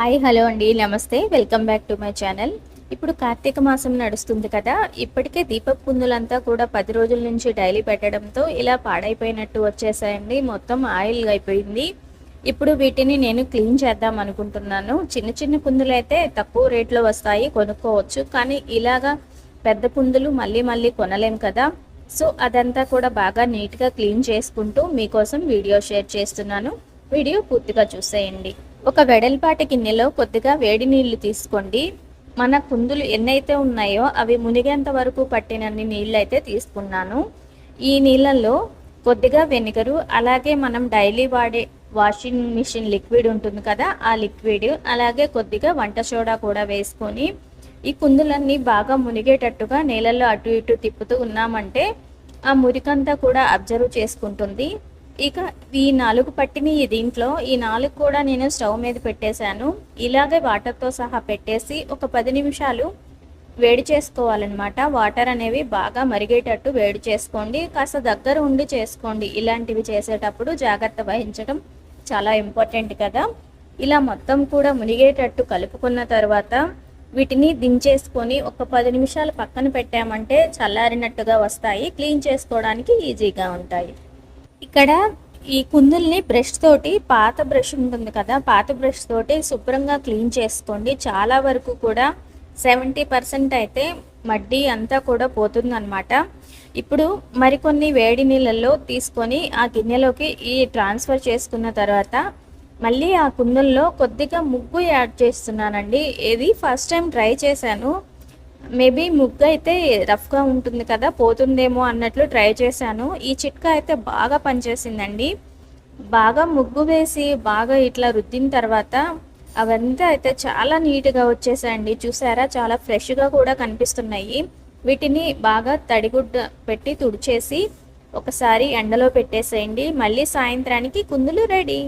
Hi hello అండి namaste welcome back to my channel. ఇప్పుడు కార్తీక మాసం నడుస్తుంది కదా ఇప్పటికే దీపపు పుందులంతా కూడా పది రోజుల నుంచి డైలీ పెట్టడంతో ఇలా పాడైపోయినట్టు వచ్చేసాయండి. మొత్తం ఆయిల్ అయిపోయింది. ఇప్పుడు వీటిని నేను క్లీన్ చేద్దాం అనుకుంటున్నాను. చిన్న చిన్న కుందులు అయితే తక్కువ రేట్లో వస్తాయి కొనుక్కోవచ్చు. కానీ ఇలాగా పెద్ద పుందులు మళ్ళీ మళ్ళీ కొనలేం కదా. సో అదంతా కూడా బాగా నీట్గా క్లీన్ చేసుకుంటూ మీకోసం వీడియో షేర్ చేస్తున్నాను. వీడియో పూర్తిగా చూసేయండి. ఒక వెడల్పాటి గిన్నెలో కొద్దిగా వేడి నీళ్ళు తీసుకోండి. మన కుందులు ఎన్నైతే ఉన్నాయో అవి మునిగేంత వరకు పట్టినన్ని నీళ్ళు అయితే తీసుకున్నాను. ఈ నీళ్ళల్లో కొద్దిగా వెనిగరు అలాగే మనం డైలీ వాడే వాషింగ్ మిషన్ లిక్విడ్ ఉంటుంది కదా ఆ లిక్విడ్ అలాగే కొద్దిగా వంట సోడా కూడా వేసుకొని ఈ కుందులన్నీ బాగా మునిగేటట్టుగా నీళ్ళల్లో అటు ఇటు తిప్పుతూ ఉన్నామంటే ఆ మురికంతా కూడా అబ్జర్వ్ చేసుకుంటుంది. ఇక ఈ నాలుగు పట్టిని దీంట్లో ఈ నాలుగు కూడా నేను స్టవ్ మీద పెట్టేశాను. ఇలాగే వాటర్తో సహా పెట్టేసి ఒక పది నిమిషాలు వేడి చేసుకోవాలన్నమాట. వాటర్ అనేవి బాగా మరిగేటట్టు వేడి చేసుకోండి. కాస్త దగ్గర ఉండి చేసుకోండి. ఇలాంటివి చేసేటప్పుడు జాగ్రత్త వహించడం చాలా ఇంపార్టెంట్ కదా. ఇలా మొత్తం కూడా మునిగేటట్టు కలుపుకున్న తర్వాత వీటిని దించేసుకొని ఒక పది నిమిషాలు పక్కన పెట్టామంటే చల్లారినట్టుగా వస్తాయి. క్లీన్ చేసుకోవడానికి ఈజీగా ఉంటాయి. ఇక్కడ ఈ కుందుల్ని బ్రష్ తోటి పాత బ్రష్ ఉంటుంది కదా పాత బ్రష్ తోటి శుభ్రంగా క్లీన్ చేసుకోండి. చాలా వరకు కూడా సెవెంటీ పర్సెంట్ అయితే మడ్డి అంతా కూడా పోతుందన్నమాట. ఇప్పుడు మరికొన్ని వేడి నీళ్ళల్లో తీసుకొని ఆ గిన్నెలోకి ఈ ట్రాన్స్ఫర్ చేసుకున్న తర్వాత మళ్ళీ ఆ కుందుల్లో కొద్దిగా ముగ్గు యాడ్ చేస్తున్నానండి. ఇది ఫస్ట్ టైం ట్రై చేశాను. మేబీ ముగ్గు అయితే రఫ్గా ఉంటుంది కదా పోతుందేమో అన్నట్లు ట్రై చేశాను. ఈ చిట్కా అయితే బాగా పనిచేసిందండి. బాగా ముగ్గు వేసి బాగా ఇట్లా రుద్దిన తర్వాత అవంతా అయితే చాలా నీట్గా వచ్చేసాయండి. చూసారా? చాలా ఫ్రెష్గా కూడా కనిపిస్తున్నాయి. వీటిని బాగా తడిగుడ్డ పెట్టి తుడిచేసి ఒకసారి ఎండలో పెట్టేసేయండి. మళ్ళీ సాయంత్రానికి కుందులు రెడీ.